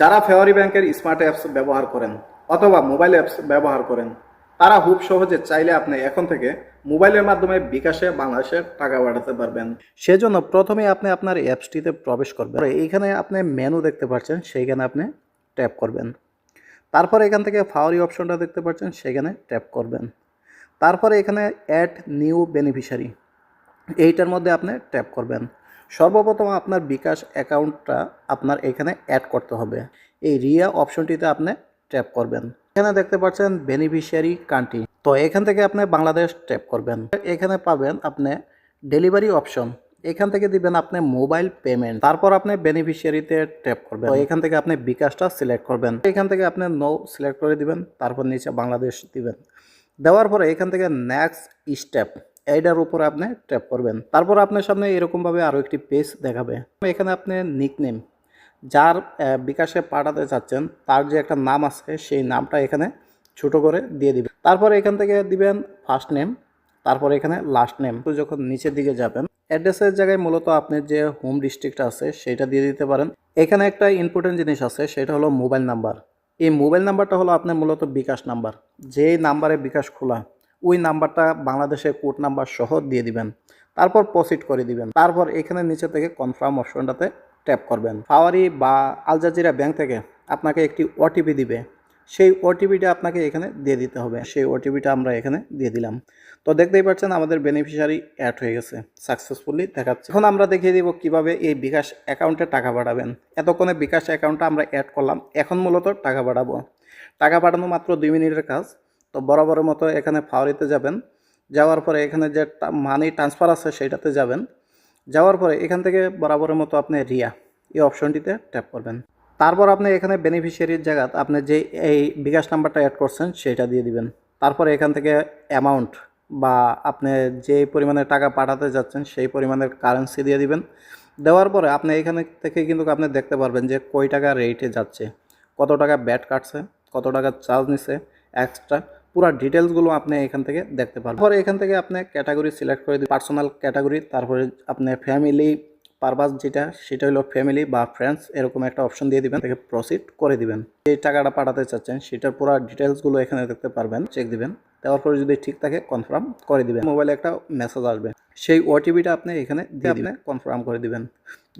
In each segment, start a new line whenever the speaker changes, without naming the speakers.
যারা ফেওয়ারি ব্যাংকের smart apps ব্যবহার করেন অথবা মোবাইল অ্যাপস ব্যবহার করেন, তারা খুব সহজে চাইলে আপনি এখন থেকে মোবাইলের মাধ্যমে বিকাশে বাংলাদেশে টাকা পাঠাতে পারবেন। সেজন্য প্রথমে আপনি আপনার অ্যাপসটিতে প্রবেশ করবেন। এইখানে আপনি মেনু দেখতে পাচ্ছেন, সেইখানে আপনি ট্যাপ করবেন। তারপর এখান থেকে ফাওয়ারি অপশনটা দেখতে পাচ্ছেন সেখানে ট্যাপ করবেন। তারপরে এখানে অ্যাড নিউ বেনিফিশিয়ারি, এইটার মধ্যে আপনি ট্যাপ করবেন। সর্বপ্রথম আপনার বিকাশ অ্যাকাউন্টটা আপনার এখানে অ্যাড করতে হবে। এই রিয়া অপশনটিতে আপনি ট্যাপ করবেন। এখানে দেখতে পাচ্ছেন বেনিফিশিয়ারি কান্ট্রি তো এখান থেকে আপনি বাংলাদেশ ট্যাপ করবেন। এখানে পাবেন আপনি ডেলিভারি অপশন এখান থেকে দিবেন আপনি মোবাইল পেমেন্ট তারপর আপনি বেনিফিশিয়ারিতে ট্যাপ করবেন। এখান থেকে আপনি বিকাশটা সিলেক্ট করবেন। এখান থেকে আপনি নো সিলেক্ট করে দিবেন। তারপর নিচে বাংলাদেশ দিবেন। দেওয়ার পরে এখান থেকে নেক্সট স্টেপ এইটার উপরে আপনি ট্যাপ করবেন। তারপর আপনার সামনে এরকমভাবে আরও একটি পেজ দেখাবে। এখানে আপনি নিকনেম যার বিকাশে পাঠাতে চাচ্ছেন, তার যে একটা নাম আছে, সেই নামটা এখানে ছোট করে দিয়ে দিবেন। তারপর এখান থেকে দিবেন ফার্স্ট নেম তারপর এখানে লাস্ট নেম যখন নিচের দিকে যাবেন অ্যাড্রেসের জায়গায় মূলত আপনার যে হোম ডিস্ট্রিক্ট আছে, সেটা দিয়ে দিতে পারেন। এখানে একটা ইম্পর্টেন্ট জিনিস আছে, সেটা হলো মোবাইল নাম্বার এই মোবাইল নাম্বারটা হলো আপনার মূলত বিকাশ নাম্বার যে নাম্বারে বিকাশ খোলা ওই নাম্বারটা বাংলাদেশের কোড নাম্বার সহ দিয়ে দিবেন। তারপর প্রসিড করে দিবেন। তারপর এখানে নিচে থেকে কনফার্ম অপশনটাতে ট্যাপ করবেন। ফাওয়ারি বা আল জাজিরা ব্যাংক থেকে আপনাকে একটি ওটিপি দিবে। সেই ওটিপিটা আপনাকে এখানে দিয়ে দিতে হবে। সেই ওটিপিটা আমরা এখানে দিয়ে দিলাম। তো দেখতেই পাচ্ছেন আমাদের বেনিফিশিয়ারি অ্যাড হয়ে গেছে। সাকসেসফুলি দেখাচ্ছে। এখন আমরা দেখিয়ে দিব কীভাবে এই বিকাশ অ্যাকাউন্টে টাকা পাঠাবেন। এতক্ষণে বিকাশ অ্যাকাউন্টটা আমরা অ্যাড করলাম। এখন মূলত টাকা পাঠাবো। টাকা পাঠানো মাত্র দুই মিনিটের কাজ। তো বরাবরের মতো এখানে ফাওয়ারিতে যাবেন। যাওয়ার পরে এখানে যে মানি ট্রান্সফার আছে সেইটাতে যাবেন। যাওয়ার পরে এখান থেকে বরাবরের মতো আপনি রিয়া এই অপশনটিতে ট্যাপ করবেন। তারপর আপনি এখানে বেনিফিশিয়ারির জায়গা আপনি যে এই বিকাশ নাম্বারটা অ্যাড করছেন সেটা দিয়ে দিবেন। তারপরে এখান থেকে অ্যামাউন্ট বা আপনি যে পরিমাণে টাকা পাঠাতে যাচ্ছেন সেই পরিমাণের কারেন্সি দিয়ে দিবেন। দেওয়ার পরে আপনি এখানে থেকে কিন্তু আপনি দেখতে পারবেন যে কই টাকা রেটে যাচ্ছে, কত টাকা ব্যাট কাটছে, কত টাকা চার্জ নিছে এক্সট্রা পুরো ডিটেলসগুলো আপনি এখান থেকে দেখতে পারবেন। পরে এখান থেকে আপনি ক্যাটাগরি সিলেক্ট করে দিন পার্সোনাল ক্যাটাগরি তারপরে আপনি ফ্যামিলি পারপাস যেটা, সেটা হলো ফ্যামিলি বা ফ্রেন্ডস এরকম একটা অপশন দিয়ে দিবেন। তাকে প্রসিড করে দিবেন। যে টাকাটা পাঠাতে চাচ্ছেন, সেটার পুরো ডিটেলসগুলো এখানে দেখতে পারবেন। চেক দিবেন। দেওয়ার পরে যদি ঠিক থাকে কনফার্ম করে দিবেন। মোবাইলে একটা মেসেজ আসবে। সেই ওটিপিটা আপনি এখানে দিয়ে আপনি কনফার্ম করে দিবেন।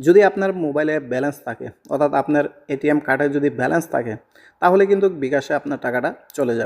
যদি আপনার মোবাইলে ব্যালেন্স থাকে, অর্থাৎ আপনার এটিএম কার্ডে যদি ব্যালেন্স থাকে, তাহলে কিন্তু বিকাশে আপনার টাকাটা চলে যাবে।